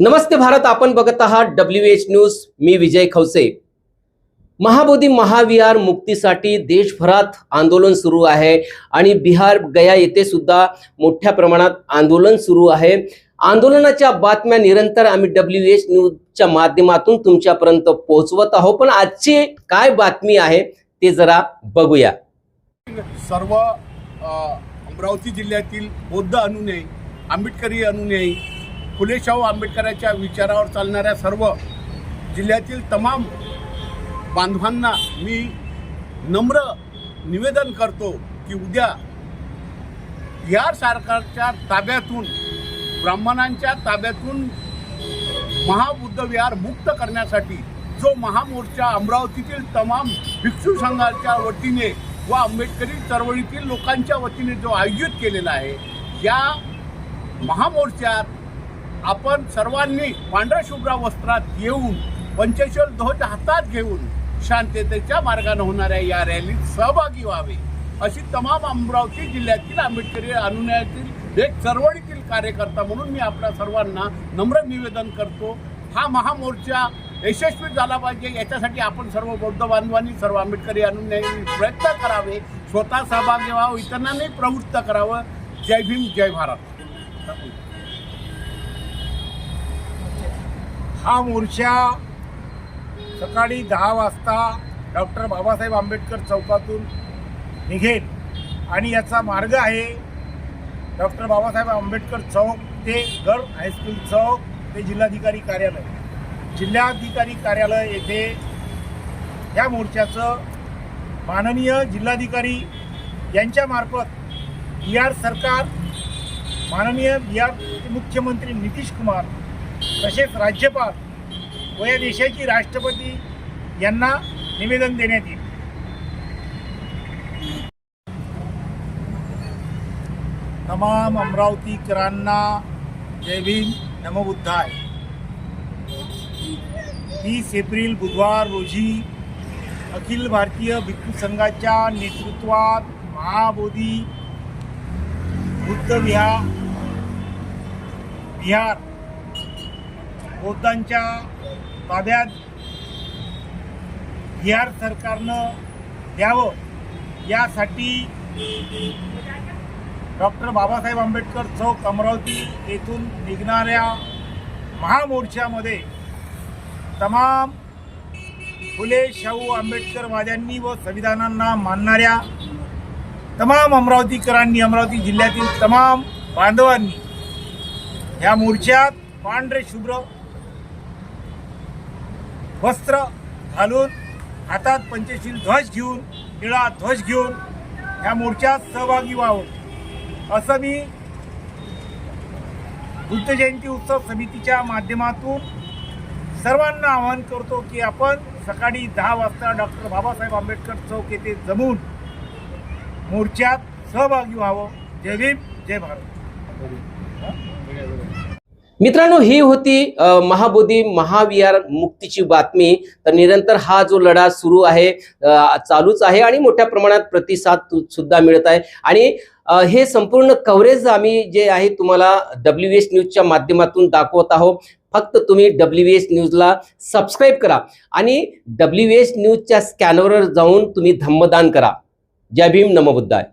नमस्ते भारत आपण बघत आहात डब्ल्यू एच न्यूज मी विजय खवसे महाबोधी महाविहार मुक्तीसाठी देशभरात आंदोलन सुरू आहे आणि बिहार गया येथे सुद्धा मोठ्या प्रमाणात आंदोलन सुरू आहे. आंदोलनाच्या बातम्या निरंतर आम्ही डब्ल्यू एच न्यूजच्या माध्यमातून तुमच्यापर्यंत पोहोचवत आहोत. पण आजची काय बातमी आहे ते जरा बघूया. सर्व अमरावती जिल्ह्यातील बौद्ध अनुयायी आंबेडकरी अनुयायी फुले शाहू आंबेडकरांच्या विचारावर चालणाऱ्या सर्व जिल्ह्यातील तमाम बांधवांना मी नम्र निवेदन करतो की उद्या बिहार सरकारच्या ताब्यातून ब्राह्मणांच्या ताब्यातून महाबुद्ध विहार मुक्त करण्यासाठी जो महामोर्चा अमरावतीतील तमाम भिक्षू संघाच्या वतीने व आंबेडकरी चळवळीतील लोकांच्या वतीने जो आयोजित केलेला आहे या महामोर्चात आपण सर्वांनी पांढऱ्या वस्त्रात येऊन पंचेश्वर ध्वज हातात घेऊन शांततेच्या मार्गाने होणाऱ्या या रॅलीत सहभागी व्हावे. अशी तमाम अमरावती जिल्ह्यातील आंबेडकरी अनुनयातील एक चळवळीतील कार्यकर्ता म्हणून मी आपल्या सर्वांना नम्र निवेदन करतो. हा महामोर्चा यशस्वी झाला पाहिजे. याच्यासाठी आपण सर्व बौद्ध बांधवांनी सर्व आंबेडकरी अनुयायी प्रयत्न करावे. स्वतः सहभागी व्हावं. इतरांनाही प्रवृत्त करावं. जय भीम जय भारत. हा मोर्चा सकाळी दहा वाजता डॉक्टर बाबासाहेब आंबेडकर चौकातून निघेल. आणि याचा मार्ग आहे डॉक्टर बाबासाहेब आंबेडकर चौक ते गड हायस्कूल चौक ते जिल्हाधिकारी कार्यालय. जिल्हाधिकारी कार्यालय येथे या मोर्चाचं माननीय जिल्हाधिकारी यांच्यामार्फत बिहार सरकार माननीय बिहारचे मुख्यमंत्री नितीश कुमार तसेच राज्यपाल व या देशाची राष्ट्रपती यांना निवेदन देण्यात येईल. तमाम अमरावतीकरांना जय भीम नमबुद्धाय तीस एप्रिल बुधवार रोजी अखिल भारतीय भिक्खू संघाच्या नेतृत्वात महाबोधी बुद्ध विहार बिहार बौद्धांच्या ताब्यात बिहार सरकारनं द्यावं यासाठी डॉक्टर बाबासाहेब आंबेडकर चौक अमरावती येथून निघणाऱ्या महामोर्चामध्ये तमाम फुले शाहू आंबेडकरवाद्यांनी व संविधानांना मानणाऱ्या तमाम अमरावतीकरांनी अमरावती जिल्ह्यातील तमाम बांधवांनी ह्या मोर्चात पांढरे शुभ्र वस्त्र घालून हातात पंचशील ध्वज घेऊन निळा ध्वज घेऊन ह्या मोर्चात सहभागी व्हावं. असं मी बुद्ध जयंती उत्सव समितीच्या माध्यमातून सर्वांना आवाहन करतो की आपण सकाळी दहा वाजता डॉक्टर बाबासाहेब आंबेडकर चौक येथे जमून मोर्चात सहभागी व्हावं. जय भीम जय भारत. मित्रांनो ही होती महाबोधी महाविहार मुक्तीची बातमी. तर निरंतर हा जो लढा सुरू आहे चालूच आहे आणि मोठ्या प्रमाणात प्रतिसाद तु- सुद्धा मिळत आहे. आणि हे संपूर्ण कव्हरेज आम्ही जे आहे तुम्हाला डब्ल्यू एस न्यूजच्या माध्यमातून दाखवत आहोत. फक्त तुम्ही डब्ल्यू एस न्यूजला सबस्क्राईब करा आणि डब्ल्यू एस न्यूजच्या स्कॅनरवर जाऊन तुम्ही धम्मदान करा. जय भीम नमबुद्धाय